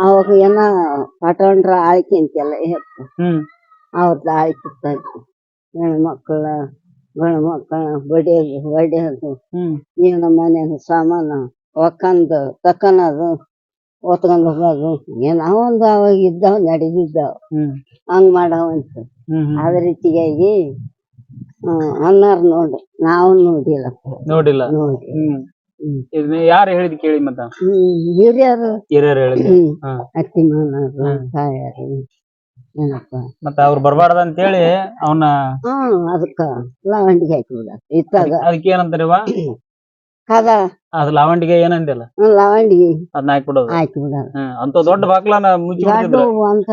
ಅವಾಗ ಏನ ಪಟೋಣ್ರ ಆಳ್ಕೆ ಅಂತೆಲ್ಲ ಹೇಳ್ತು ಹ್ಮ್. ಅವ್ರದ್ದು ಆಳ್ಕೆ ಹೆಣ್ ಮಕ್ಕಳ ಗಂಡು ಮಕ್ಕಳ ಬಡಿಯೋದು ಹೊಡಿಯೋದು ಹ್ಮ್. ಏನು ಮನೆಯ ಸಾಮಾನು ಒಕ್ಕಂದು ತಕ್ಕನದು ಓತ್ಕೊಂಡು ಹೋಗೋದು. ಏನೋ ಒಂದು ಅವಾಗ ಇದ್ದಾವ ನಡೆದಿದ್ದಾವ. ಹ್ಮ್. ಹಂಗ್ ಮಾಡವಂತ. ಹ್ಮ್ ಹ್ಮ್. ಅದ ರೀತಿಯಾಗಿ ಅನ್ನಾರ್ ನೋಡಿ ನಾವು ನೋಡಿಲ್ಲ ನೋಡಿಲ್ಲ. ನೋಡಿ ಹ್ಮ್. ಹ್ಮ್. ಯಾರು ಹೇಳಿದ್ ಕೇಳಿ ಮತ್ತ? ಹಿರಿಯರು. ಹಿರಿಯರು ಹೇಳಿದ್. ಹ್ಮ್. ಹಾ. ಅತ್ತಿ ಮಾನರು ತಾಯರು ಏನಪ್ಪ? ಮತ್ತ ಅವ್ರು ಬರಬಾರ್ದ ಅಂತ ಹೇಳಿ ಅವನ್ನ ಹ್ಮ್ ಅದಕ್ಕ ಲಾವಂಡಿಗೆ ಹಾಕಿಬಿಡ. ಇತ್ತಾಗ ಅದಕ್ಕೆ ಏನಂತಾರವ ಕದ. ಅದ್ ಲಾವಂಡಿಗೆ ಏನಂದಿಲ್ಲ? ಲಾವಂಡಿಗೆ ಅದನ್ನ ಹಾಕ್ಬಿಡೋದು. ಹಾಕಿಬಿಡ ಹ್ಮ್ ಅಂತ ದೊಡ್ಡ ಬಾಕ್ಲನ ಮುಚ್ಚಿ ಅಂತ ಬಿಡ್ತಿದ್ರ ಅಂತ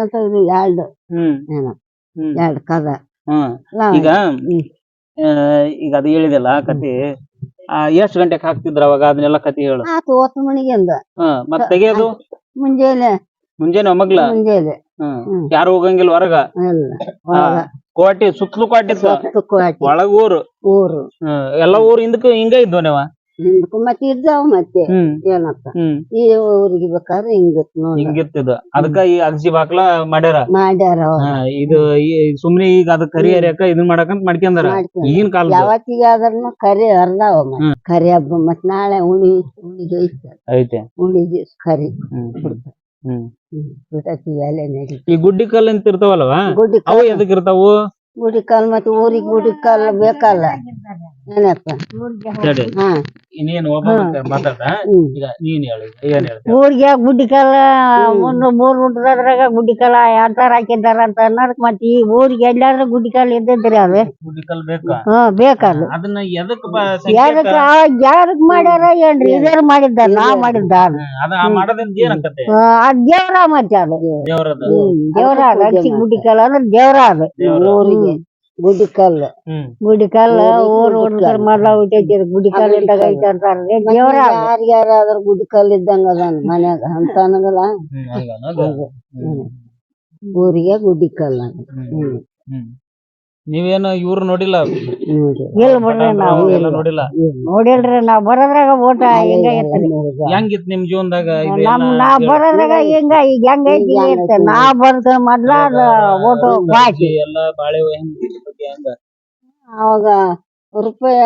ಅಂತ ಇದು ಎರಡು. ಹ್ಮ್. ಏನಪ್ಪ ಹ್ಮ್. ಎರಡು ಕದ. ಹ್ಮ್. ಲವಂಡಿ. ಈಗ ಆ, ಈಗ ಅದು ಹೇಳಿದೆಲ್ಲ ಕತಿ ಎಷ್ಟ್ ಗಂಟೆಗೆ ಹಾಕ್ತಿದ್ರ ಅವಾಗ? ಅದನ್ನೆಲ್ಲ ಕತಿ ಹೇಳು. ಆತು ಹೊತ್ತು ಹ್ಮ್ ಮತ್ ತೆಗಿಯೋದು ಮುಂಜಾನೆ. ಮುಂಜಾನೆ ಒಮ್ಮಗ್ಲ? ಮುಂಜಾನೆ. ಹ್ಮ್. ಯಾರು ಹೋಗಂಗಿಲ್ಲ ಹೊರಗ? ಎಲ್ಲ ಕೋಟಿ ಸುತ್ತಲೂ ಕೋಟಿ ಇತ್ತು. ಒಳಗ ಊರು ಊರು. ಹ್ಮ್ ಎಲ್ಲ ಊರು ಹಿಂದಕ್ಕೆ ಹಿಂಗ ಇದ್ವ ನೀವ ಹಿಂದಕ್ಕೂ ಮತ್ತೆ ಇದ್ದಾವ ಮತ್ತೆ ಹ್ಮ್. ಏನಪ್ಪ? ಹ್ಮ್. ಈ ಊರಿಗೆ ಬೇಕಾದ್ರೆ ಹಿಂಗತ್ ನೋಡಿ. ಹಿಂಗಿತ್ತಿದ ಅದಕ್ಕ ಈ ಅಗಸಿ ಬಾಕ್ಲ ಮಾಡ್ಯಾರ? ಮಾಡ್ಯಾರ ಅವ್ರು. ಹಾ, ಇದು ಈ- ಸುಮ್ನೆ ಈಗ ಅದ ಕರಿ ಹರಿಯಕ ಇದನ್ ಮಾಡಕಂತ ಮಾಡ್ಕೊಂಡಾರ? ಮಾಡ್ಕೊಂಡ್. ಈಗಿನ ಕಾಲದ? ಯಾವತ್ತಿಗೆ ಆದ್ರೂ ಕರಿ ಹರ್ದಾವ ಮತ್ತೆ. ಹ್ಮ್. ಕರಿ ಹಬ್ಬ ಮತ್ ನಾಳೆ ಉಣಿ ಉಣಿಗೆ ಐತೆ. ಐತೆ. ಉಣಿ ದಿವ್ಸ ಕರಿ. ಹ್ಮ್. ನಡಿ. ಈ ಗುಡ್ಡಿ ಕಲ್ ಅಂತ ಇರ್ತಾವಲ್ವಾ ಗುಡಿ ಅವು ಎದಕ್ ಇರ್ತಾವು? ಗುಡಿ ಕಾಲ್ ಮತ್ತೆ ಊರಿಗೆ ಗುಡಿ ಕಾಲ್ ಬೇಕಲ್ಲ. ಏನಪ್ಪ ತಡಿ ಹಾ. ಇನ್ನೇನು ಒಬ್ಬ ಮಾತಾಡ ಈಗ ನೀನ್ ಹೇಳಿ ಏನ್ ಹೇಳ್ತೀಯ ಊರಿಗೆ ಗುಡ್ಡಿ ಕಾಲ? ಒಂದು ಮೂರು ಉಂಟದ್ರಾಗ ಗುಡ್ಡಿ ಕಾಲ ಅಂತಾರ ಹಾಕಿದ್ದಾರ ಅಂತ ಅನ್ನೋದಕ್ ಮತ್ ಈ ಊರಿಗೆ ಎಲ್ಲಾದ್ರೂ ಗುಡ್ಡಿ ಕಾಲ ಇದ್ದಿದ್ರಿ ಅದು? ಹಾ ಬೇಕಾ? ಹ್ಮ್ ಬೇಕದು. ಅದನ್ನ ಎದಕ್ ಯಾರಕ್ ಯಾರಕ್ ಮಾಡ್ಯಾರ ಏನ್ರಿ? ಇದಾರ ಮಾಡಿದ್ದಾರ? ನಾ ಮಾಡಿದ್ದ ಅದು. ಅದ ಆ ಮಾಡೋದ್ರಿಂದ ಏನಾಗತ್ತೆ ಆ, ಅದ್ ದೇವ್ರ ಮತ್ತೆ ಅದು. ದೇವರದ ದೇವ್ರ ಅದು. ಕಾಲ ಅಂದ್ರೆ ದೇವ್ರ ಅದು. ಊರಿಗೆ. ಗುಡಿ ಕಾಲ್ ಹ್ಮ್ ಗುಡ್ಡಿ ಕಾಲ ಊರ್ ಊರ್ ಮೊದ್ಲ ಹುಟ್ಟೈತಿ ಗುಡ್ಡಿ ಕಾಲ ಇದ್ದಾಗ ಐತೆ ಅಂತಾರ್ರಿ ದೇವ್ರ ಅದು. ಯಾರಿಗಾರಾದ್ರೂ ಗುಡಿ ಇದ್ದಂಗ ಅದಾನ ಮನ್ಯಾಗ ಅಂತ ಅನ್ನಂಗಲ್ಲ. ಊರಿಗೆ ಗುಡ್ಡಿ ಹ್ಮ್. ನೀವೇನು ಇವ್ರು ನೋಡಿಲ್ಲ? ನೋಡಿ ಇಲ್ಲ ಬಿಡ್ರಿ ನಾವು. ಎಲ್ಲ ನೋಡಿಲ್ಲ? ನೋಡಿಲ್ರಿ ನಾವ್ ಬರೋದ್ರಾಗ ಓಟ ಹೆಂಗ ಹೆಂಗಿತ್ ನಿಮ್ ಜೀವನದಾಗ ನಮ್ ನಾ ಬರೋದ್ರಾಗ ಹೆಂಗ ಈಗ ಹೆಂಗ ಐತಿ ಇರ್ತ? ನಾ ಬರ್ತ ಮೊದ್ಲ ಓಟ ಬಾಕಿ. ಎಲ್ಲ ಬಾಳೆ ಹೆಂಗ್ ಬಗ್ಗೆ ಹೆಂಗ? ಅವಾಗ ರೂಪಾಯ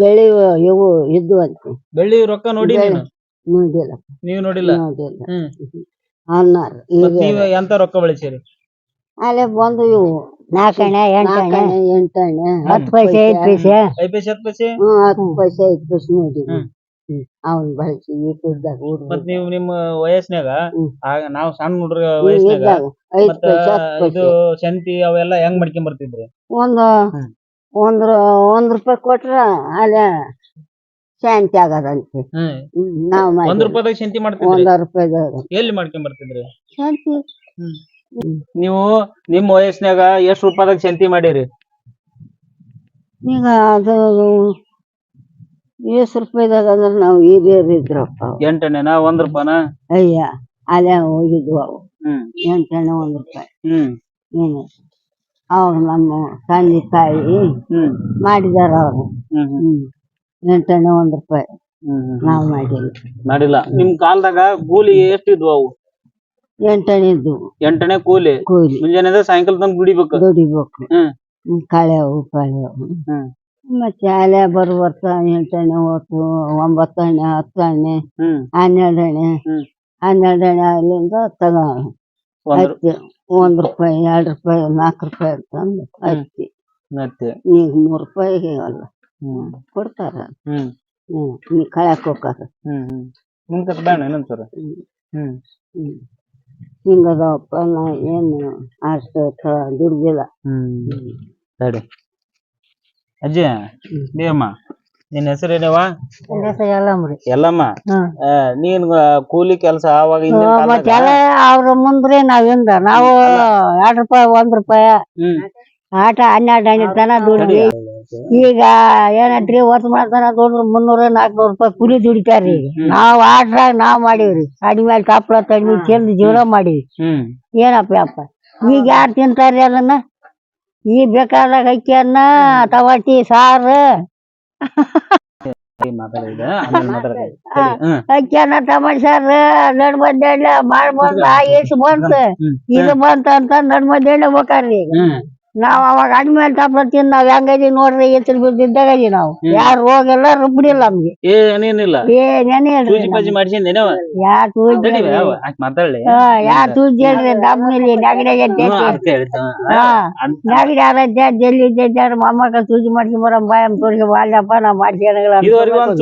ಬೆಳ್ಳಿ ಇವು ಇದ್ದು ಅಂತ. ಬೆಳ್ಳಿ ರೊಕ್ಕ ನೋಡಿ ನೀನು? ನೋಡಿಲ್ಲ. ನೀವ್ ನೋಡಿಲ್ಲ? ನೋಡಿಲ್ಲ. ಹ್ಮ್. ಅನ್ನಾರ. ಈಗ ನೀವ್ ಎಂತ ರೊಕ್ಕ ಬೆಳಿಸಿರಿ? ಅಲ್ಲೇ ಬಂದು ಇವು ನಾಲ್ಕಣೆ ಎಂಟಣೆ ನಾಲ್ಕಣೆ ಎಂಟಣೆ ಹತ್ತು ಪೈಸೆ ಐದ್ ಪೈಸೆ ಐದು ಪೈಸೆ ಹತ್ತು ಪೈಸೆ? ಹ್ಮ್ ಹತ್ತು ಪೈಸೆ ಐದು ಪೈಸೆ ನೋಡಿ. ಹ್ಮ್. ಅವನ್ ಬಳಸಿ ಇಟ್ಟಿದ್ದಾಗ ಮತ್ ನೀವು ನಿಮ್ಮ ವಯಸ್ಸಿನಾಗ ಹ್ಮ್. ಆಗ ನಾವ್ ಸಣ್ಣ ಹುಡುಗ ವಯಸ್ಸಿನಾಗ ಇದ್ದಾಗ ಐದು ಮತ್ತ ಪೈಸೆ ಹತ್ತು ಇದು ಪೈಸೆ. ಶಂತಿ ಅವೆಲ್ಲ ಹೆಂಗ್ ಮಾಡ್ಕೊಂಡ್ ಬರ್ತಿದ್ರಿ? ಒಂದು ಹ್ಮ್. ಒಂದ್ ಒಂದ್ ರೂಪಾಯಿ ಕೊಟ್ರ ಅಲ್ಲೇ ಶಾಂತಿ ಆಗದಂತೆ. ಹ್ಮ್. ಹ್ಮ್ ನಾವ್ ಒಂದ್ ರೂಪಾಯಿ ರೂಪಾಯಿದಾಗ ಶಂತಿ ಮಾಡ್ತಿದ್ರಿ? ಒಂದ್ ರೂಪಾಯಿದಾಗ. ಎಲ್ಲಿ ಮಾಡ್ಕೊಂಡ್ ಬರ್ತಿದ್ರಿ? ಶಾಂತಿ. ನೀವು ನಿಮ್ ವಯಸ್ಸಿನಾಗ ಎಷ್ಟ್ ರೂಪಾಯಿದಾಗ ಶಂತಿ ಮಾಡಿರಿ? ಈಗ ಅದು ಎಷ್ಟು ರೂಪಾಯಿದಾಗ ಅಂದ್ರೆ ನಾವು ಹಿರಿಯರು ಇದ್ರಪ್ಪ. ಎಂಟನೇನಾ ಒಂದ್ ರೂಪಾಯಿನ? ಅಯ್ಯ ಅಲ್ಲೇ ಹೋಗಿದ್ವು ಅವು. ಹ್ಮ್. ಎಂಟನೇ ಒಂದ್ ರೂಪಾಯಿ. ಹ್ಮ್. ಏನು? ಅವಾಗ ನಮ್ಮ ತಂದೆ ತಾಯಿ ಹ್ಮ್. ಮಾಡಿದಾರ ಅವರು. ಹ್ಮ್ ಹ್ಮ್. ಹ್ಮ್. ಎಂಟನೇ ಒಂದ್ ರೂಪಾಯಿ ಹ್ಮ್ ಹ್ಮ್ ನಾವು ಮಾಡಿಲ್ಲ ಮಾಡಿಲ್ಲ. ನಿಮ್ ಕಾಲದಾಗ ಗೂಲಿ ಎಷ್ಟಿದ್ವು ಅವು? ಎಂಟನೇ ಇದ್ದು ಎಂಟನೇ ಕೂಲಿ. ಕೂಲಿ. ಮುಂಜಾನೆ ಸಾಯಂಕಾಲ ತಂದು ದುಡಿಬೇಕು. ದುಡಿಬೇಕು. ಹ್ಮ್. ಕಳೆವು ಪಳೆವು ಮತ್ತೆ ಅಲೆ ಬರು ವರ್ಷ ಎಂಟನೇ ಹೊತ್ತು ಒಂಬತ್ತನೇ ಹತ್ತನೇ ಹನ್ನೆರಡನೇ. ಹನ್ನೆರಡನೇ ಅಲ್ಲಿಂದ ತಗ. ಒಂದ್ ಹತ್ತಿ ಒಂದ್ ರೂಪಾಯಿ ಎರಡ್ ರೂಪಾಯಿ ನಾಲ್ಕು ರೂಪಾಯಿ ಅಂತಂದು ಹತ್ತಿ ಮತ್ತೆ? ಈಗ ಮೂರ್ ರೂಪಾಯಿಗೆ ಅಲ್ಲ. ಹ್ಮ್. ಕೊಡ್ತಾರ. ಹ್ಮ್. ಹ್ಮ್ ಹ್ಮ್ ಹೋಗಾರ ಹ್ಮ್. ಹ್ಮ್. ಹಿಂಗದವಪ್ಪ ನಾ ಏನು ಅಷ್ಟು ಕ- ದುಡ್ದಿಲ್ಲ. ಹ್ಮ್. ಸರಿ. ಅಜ್ಜಿ ನಿನ್ನ ನಿನ್ ಏನವ ಎಲ್ಲಮ್ರಿ ಎಲ್ಲಮ್ಮ ಹ್ಮ್ ಆ, ನೀನ್ ಆ, ಕೂಲಿ ಕೆಲಸ ಆವಾಗ ಹಿಂದಿನ ಮತ್ತೆ ಕಾಲ್ದಾಗ- ಎಲ್ಲ ಅವ್ರ ಮುಂದ್ರಿ ನಾವಿಂದ. ನಾವು ಎರಡ್ ರೂಪಾಯಿ ಒಂದ್ ರೂಪಾಯಿ. ಹ್ಮ್. ಆಟ ಹನ್ನೆರಡು ಹನ್ನೆರಡು ತನ ದುಡಿದ್ವಿ ಈಗ ಏನಂತ್ರಿ ವರ್ಷ ಮಾಡ್ತಾನ ದುಡಿದ್ರು ಮುನ್ನೂರ ನಾಲ್ಕುನೂರು ರೂಪಾಯಿ ಕೂಲಿ ದುಡಿತಾರ್ರಿ. ನಾವ್ ಆಟ್ರಾಗ ನಾವ್ ಮಾಡೀವ್ರಿ. ಅಡಿ ಮೇಲೆ ತಪ್ಪಲ ತಣ್ಣಿ ಚೆಲ್ದು ಜೀವನ ಮಾಡೀವಿ ಏನಪ್ಪ ಅಪ್ಪ ಈಗ ಯಾರು ತಿಂತಾರ್ರಿ ಅದನ್ನ? ಈ ಬೇಕಾದಾಗ ಅಕ್ಕಿ ಅನ್ನ ಟಮಾಟಿ ಸಾರು ಸರಿ, ಅಕ್ಕಿಯನ್ನ ತಮಾಷಾರ ನಡ್ ಮಧ್ಯಾಹ್ನ ಮಾಡ್ ಬಂದ ಎಷ್ಟು ಬಂತ. ಇದು ಬಂತ ಅಂತ ನಡ್ ಮಧ್ಯಾಹ್ನ ಹೋಗಾರ್ರಿ ಈಗ. ನಾವ್ ಅವಾಗ ಅಡ್ಮೇಲೆ ಮೇಲೆ ತಿಂದ್ ನಾವ್ ಹೆಂಗದಿ ನೋಡ್ರಿ ಎತ್ತಿನ ಬಿದ್ದಿದ್ದಾಗದಿ ನಾವು. ಯಾರು ರೋಗ ಎಲ್ಲ ರುಬ್ಬಿಡಿಲ್ಲ ನಮ್ಗೆ. ಏನೇನಿಲ್ಲ? ಯಾ ತೂಜ್ ಯಾ ತೂಜ್ ಹೇಳ್ರಿ ನಮ್ಮಲ್ಲಿ ನೆಗಡಿಗೆ ನೆಗಡಿ ಆರೈತೆ ಜಲ್ಲಿ ಇದ್ದೈತೆ ಮೊಮ್ಮಕ್ಕ ಸೂಜಿ ಮಾಡ್ಸಿ ಬರಂ ಬಾಯ್ ತೋರಿಗೆ ಬಾಲ್ಯಪ್ಪ ನಾ ಮಾಡ್ಸಿ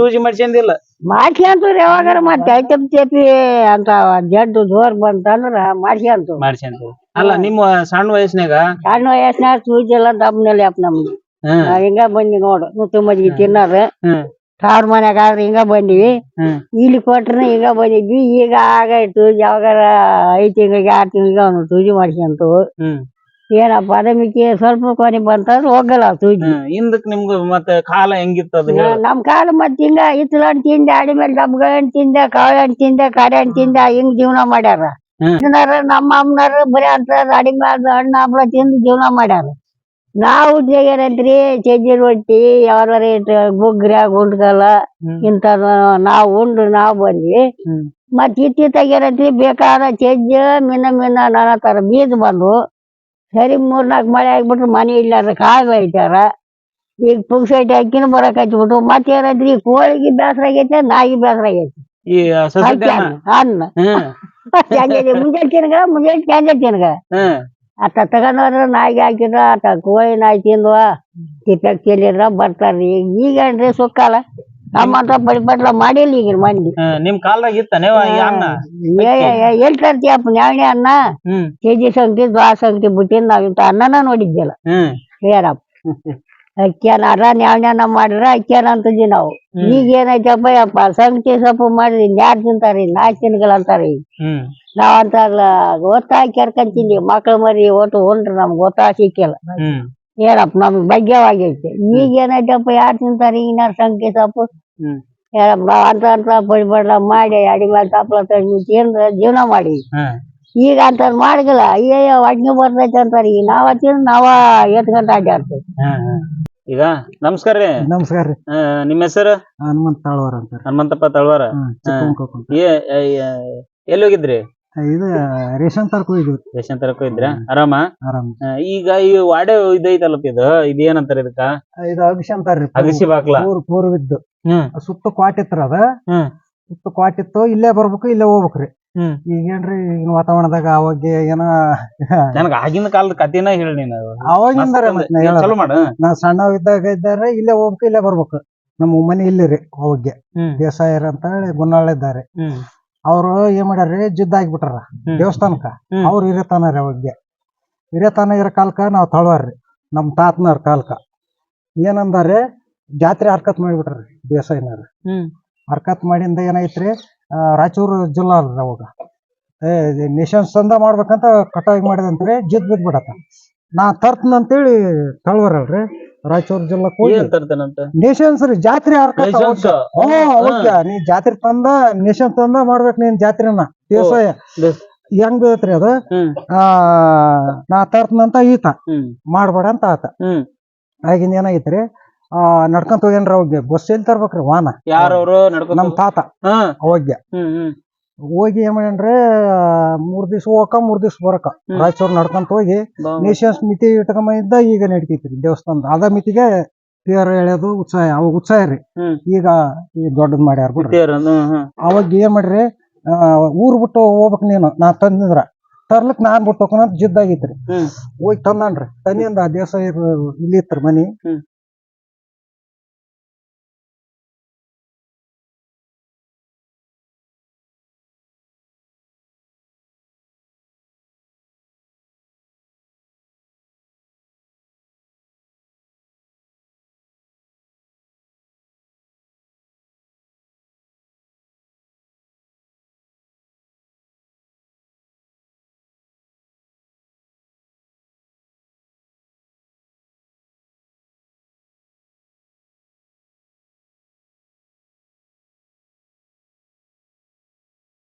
ಸೂಜಿ ಮಾಡ್ಸಿಂದಿಲ್ಲ. ಮಾಡ್ಸ್ಕೊಂತೀವ್ರಿ ಯಾವಾಗಾರ ಮತ್ತೆ ಐಟಮ್ ಚೇಪಿ ಅಂತ ಜಡ್ಡು ಜೋರ್ ಬಂತಂದ್ರ ಮಾಡ್ಸ್ಕೊಂತೀವಿ ಮಾಡ್ಸಿಂತ ಅಲ್ಲ ನಿಮ್ಮ ಸಣ್ಣ ವಯಸ್ಸಿನಾಗ? ಸಣ್ಣ ವಯಸ್ಸಿನಾಗ ಸೂಜಿ ಎಲ್ಲ ದಮ್ಮನಲ್ಲಿ ಅಪ್ಪ ನಮ್ಗೆ ನಾವ್ ಹಿಂಗ ಬಂದಿ ನೋಡು ನುತ್ತು ಮಜ್ಗಿ ತಿನ್ನೋದು. ತವ್ರ ಮನ್ಯಾಗ ಆದ್ರೆ ಹಿಂಗ ಬಂದಿವಿ. ಇಲ್ಲಿ ಕೊಟ್ರ ಹಿಂಗ ಬಂದಿದ್ವಿ ಈಗ ಆಗೈತು ಯಾವಾಗಾರ ಐದ್ ತಿಂಗಳಿಗೆ ಆರ್ ತಿಂಗಳಿಗೆ ಅವ್ನು ಸೂಜಿ ಮಾಡ್ಕೊಂತು ಏನಪ್ಪ ಅದಕ್ಕೆ ಸ್ವಲ್ಪ ಕೊನೆ ಬಂತಂದ್ರೆ ಹೋಗಲ್ಲ ಸೂಜಿ. ಹಿಂದಕ್ಕೆ ಹಿಂದಕ್ ನಿಮ್ಗ ಮತ್ತೆ ಕಾಲ ಹೆಂಗಿತ್ತು ಅದು ನಮ್ ಕಾಲ ಮತ್ತೆ ಹಿಂಗ ಇತ್ತಲ ಹಣ್ಣ್ ತಿಂದೆ ಅಡಿ ಮೇಲೆ ಡಬ್ಗ ಹಣ್ಣ್ ತಿಂದೆ ಕಾಳು ಹಣ್ಣ್ ತಿಂದೆ ಕಡೆ ಹಣ್ಣ್ ತಿಂದೆ ಹಿಂಗ್ ಜೀವನ ಮಾಡ್ಯಾರ. ನಮ್ಮ ಅಮ್ಮನವ್ರು ಬರೀ ಅಂತ ಅಡಿಮೆ ಮೇಲೆ ಹಣ್ಣು ಹಂಪ್ಲ ತಿಂದು ಜೀವನ ಮಾಡ್ಯಾರ. ನಾವು ಏನಂತ್ರಿ ಸಜ್ಜಿ ರೊಟ್ಟಿ ಯಾವ್ದಾರ ಗುಗ್ರ ಗುಂಡ್ಕಲ ಇಂತ ನಾವು ಉಂಡು ನಾವು ಬಂದ್ವಿ. ಮತ್ ಇತ್ತಿತ್ತಾಗ ಏನಂತ್ರಿ ಬೇಕಾದ ಸಜ್ಜ ಮಿನ ಮಿನ ನಾನಾ ತರ ಬೀಜ ಬಂದು ಸರಿ ಮೂರ್ನಾಲ್ಕು ಮಳೆ ಆಗ್ಬಿಟ್ರು ಮನೆ ಇಲ್ಲಾರ ಕಾಳು ಬೆಳಿತಾರ. ಈಗ ಪುಕ್ಸೈಟ್ ಅಕ್ಕಿನ ಬರಕ್ ಹಚ್ಬಿಟ್ಟು ಮತ್ತೆ ಏನಂತ್ರಿ ಕೋಳಿಗೆ ಬೇಸರ ಆಗೈತೆ ನಾಯಿ ಬೇಸರ ಆಗೈತೆ. ಅನ್ನ. ಮುಂಜಾನೆ ತಿನ್ಗ ಮುಂಜಾನೆ ತಿನ್ಗ. ಅತ್ತ ತಗೊಂಡ್ರ ನಾಯಿಗೆ ಹಾಕಿದ್ರ ಅತ್ತ ಕೋಳಿ ನಾಯಿ ತಿಂದ್ವ ತಿಪ್ಪಕ್ ಚೆಲ್ಲಿದ್ರ ಬರ್ತಾರ್ರಿ ಈಗೇನ್ರಿ ಸುಕ್ಕಲ್ಲ ನಮ್ಮಂತ ಪರಿಪಟ್ಲ ಮಾಡಿಲ್ಲ ಈಗ ಮಂದಿ. ನಿಮ್ ಕಾಲ್ದಾಗ ಇತ್ತಾನೇವ ಈ ಅನ್ನ? ಎಲ್ ತರ್ತೀಯಪ್ಪ ನ್ಯಾವಣಿ ಅನ್ನ? ಹ್ಮ್. ಕೆಜಿ ಸಂಗತಿ ದ್ವಾ ಸಂಗತಿ ಬಿಟ್ಟಿಂದ ನಾವ್ ಇಂತ ಅನ್ನನ ನೋಡಿದ್ದಿಲ್ಲ ಹ್ಮ್. ಏನಪ್ಪ ಅಕ್ಕಿಯನ್ನ ಅರ ನ್ಯಾವಣ್ಯನ ಮಾಡಿದ್ರ ಅಕ್ಕಿಯನ್ನ ಅಂತಿದ್ವಿ ನಾವು. ಈಗ ಏನೈತಪ್ಪ ಯಪ್ಪ ಸಂಗತಿ ಸೊಪ್ಪು ಮಾಡಿದ್ವಿ ನ್ಯಾಡ್ ತಿಂತಾರಿ ನಾಲ್ಕು ತಿನ್ಗಳು ಅಂತಾರಿ ಹ್ಮ್. ನಾವ್ ಅಂತ ಗೊತ್ತಾಗಿ ಕೆರ್ಕೊಂತೀನಿ ಮಕ್ಳು ಮರಿ ಒಟ್ಟು ಉಂಡ್ರಿ ನಮ್ಗೆ ಗೊತ್ತಾ ಸಿಕ್ಕಿಲ್ಲ. ಏನಪ್ಪ ನಮ್ಗೆ ಭಾಗ್ಯವಾಗೈತೆ. ಈಗ ಏನೈತಪ್ಪ ಯಾರು ತಿಂತಾರಿ ಈಗ ಸಂಖ್ಯೆ ಸೊಪ್ಪು? ಏನಪ್ಪ ನಾವ್ ಅಂತ ಅಂತ ಬಡ್ಬಡ್ಲ ಮಾಡಿ ಅಡಿ ಮೇಲೆ ತಪ್ಪಲ ತಂದು ಜೀವನ ಮಾಡಿ. ಈಗ ಅಂತ ಮಾಡಿಲ್ಲ ಅಯ್ಯಯ್ಯೋ ಅಡ್ಗೆ ಬರ್ತೈತೆ ಅಂತಾರೆ. ಈಗ ನಾವ ತಿಂದ್ ನಾವ ಎತ್ಕೊಂತ ಅಡ್ಡಾಡ್ತೀವಿ. ಈಗ ನಮಸ್ಕಾರ ರೀ. ನಮಸ್ಕಾರ ರೀ. ಆ, ನಿಮ್ಮ ಹೆಸರು? ಹನುಮಂತ ತಾಳ್ವಾರ ಅಂತ ಹನುಮಂತಪ್ಪ ತಳವಾರ. ಎಲ್ಲಿ ಹೋಗಿದ್ರಿ? ಇದು ರೇಷನ್ ತರಕ್ ಹೋಗಿದ್ವಿ. ರೇಷನ್ ತರಕ ಹೋಗಿದ್ರ? ಆರಾಮ? ಆರಾಮ. ಆ, ಈಗ ಈ ವಾಡೆ ಇದೈತಲ್ಲಪ್ಪ ಇದು? ಇದೇನಂತಾರ ಇದಕ್ಕ? ಇದು ಅಗಸಿ ಅಂತಾರ್ರಿ ಅಗಸಿ ಬಾಕ್ಲ. ಪೂರ್ ಪೂರ್ವಿದ್ದು. ಹ್ಮ್. ಸುತ್ತ ಕ್ವಾಟ್ ಇತ್ರ ಅದ ಹ್ಮ್. ಸುತ್ತ ಕ್ವಾಟ್ ಇತ್ತು. ಇಲ್ಲೇ ಬರ್ಬೇಕು ಇಲ್ಲೇ ಹೋಗ್ಬೇಕ್ರಿ ಹ್ಮ್. ಈಗೇನ್ರಿ ಈಗಿನ ವಾತಾವರಣದಾಗ ಅವಾಗ ಏನ ನನಗ ಆಗಿನ ಕಾಲದ ಕಥೆನ ಹೇಳಿ ನೀನು. ಅವಾಗಿಂದ ರೀ ಮತ್ತ್ ನಾ ಹೇಳೋದು. ಚಲೋ ಮಾಡು? ನಾ ಸಣ್ಣ ಇದ್ದಾಗ ಇದ್ದಾರೆ ಇಲ್ಲೇ ಹೋಗ್ಬೇಕು ಇಲ್ಲೇ ಬರ್ಬೇಕು. ನಮ್ಮ ಮನೆ ಇಲ್ಲಿ ರೀ ಅವಾಗ. ಹ್ಮ್. ದೇಸಾಯರ್ ಅಂತ ಹೇಳಿ ಗುನ್ನಾಳ ಇದ್ದಾರೆ. ಹ್ಮ್. ಅವ್ರು ಏನ್ ಮಾಡ್ಯಾರ್ರಿ ಜಿದ್ದ ಆಗ್ಬಿಟ್ರ ಹ್ಮ್. ದೇವಸ್ಥಾನಕ್ಕ. ಹ್ಮ್. ಅವ್ರು ಹಿರೇತನ ರೀ ಅವಾಗೆ. ಹಿರೇತನ ಇರೋ ಕಾಲಕ್ಕ ನಾವ್ ತಳವಾರ್ರಿ ನಮ್ ತಾತನವ್ರ ಕಾಲಕ್ಕ ಏನಂದಾರೆ ಜಾತ್ರೆ ಹರ್ಕತ್ ಮಾಡಿಬಿಟ್ರಿ ದೇಸಾಯಿನವ್ರ. ಹ್ಮ್. ಹರ್ಕತ್ ಮಾಡಿಂದ ಏನೈತ್ರಿ ಆ, ರಾಯಚೂರು ಜಿಲ್ಲಾ ಅಲ್ರಿ ಅವಾಗ. ಏ ನೇಷನ್ಸ್ ತಂದ ಮಾಡ್ಬೇಕಂತ ಕಟಾವಿ ಮಾಡಿದಂತ್ರಿ ಜಿದ್ ಬಿಡತ್ತ ನಾ ತರ್ತನ ಅಂತೇಳಿ ತಳವಾರಲ್ರಿ ರಾಯಚೂರು ರಾಯಚೂರ್ ಹೋಗಿ. ನೇಷನ್ಸ್ ರೀ ಜಾತ್ರೆ ನೀ ಜಾತ್ರೆ ತಂದ ನೇಷನ್ ತಂದ ಮಾಡ್ಬೇಕು ನೀನ್ ಜಾತ್ರೆನ ದೇಸಾಯ. ದೇಸ್- ಹೆಂಗ್ ಬೀಳತ್ರಿ ಅದ? ನಾ ತರ್ತನಂತ ಈತ. ಮಾಡ್ಬೇಡ ಅಂತ ಆತ. ಆಗಿಂದ ಏನಾಗೈತ್ರಿ? ನಡ್ಕೊಂತ ಹೋಗ್ಯಾನ್ರಿ ಅವಾಗ. ಬಸ್ ಎಲ್ಲಿ ತರ್ಬೇಕ್ರಿ? ವಾಹನ. ಯಾರವ್ರು? ನಡ್ಕೊಂಡ್ ನಮ್ ತಾತ. ಅವಾಗ. ಹ್ಮ್ ಹ್ಮ್. ಹೋಗಿ ಏನ್ ಮಾಡ್ಯಾನ್ರಿ ಮೂರ್ ದಿವ್ಸ ಹೋಗಕ ಮೂರ್ ದಿವ್ಸ ಬರಕ. ರಾಯಚೂರ್ ನಡ್ಕೊಂತ ಹೋಗಿ ನೇಷನ್ಸ್ ಮಿತಿ ಇದ್ದ ಈಗ ನಡಿತೈತ್ರಿ ದೇವಸ್ಥಾನ ಅದ ಮಿತಿಗೆ ತೇರ್ ಎಳೆಯೋದು ಉತ್ಸಾಹ ಅವಾಗ ಉತ್ಸಾಹ ರೀ. ಈಗ ಈ ದೊಡ್ಡದ್ ಮಾಡ್ಯಾರ ಬಿಡ್ರಿ. ಅವಾಗ ಏನ್ ಮಾಡ್ರಿ ಆ, ಊರ್ ಬಿಟ್ಟು ಹೋಗ್ಬೇಕ್ ನೀನು. ನಾ ತಂದಿದ್ರ. ತರ್ಲಕ್ ನಾನ್ ಬಿಟ್ಟು ಹೋಗೋಣ ಜಿದ್ದಾಗಿತ್ರಿ ಹೋಗಿ ತಂದಾನ್ರಿ. ತನಿಯಿಂದ ದೇವಸ್ಥಾನ ಇಲ್ಲಿ ಇತ್ರಿ ಮನಿ.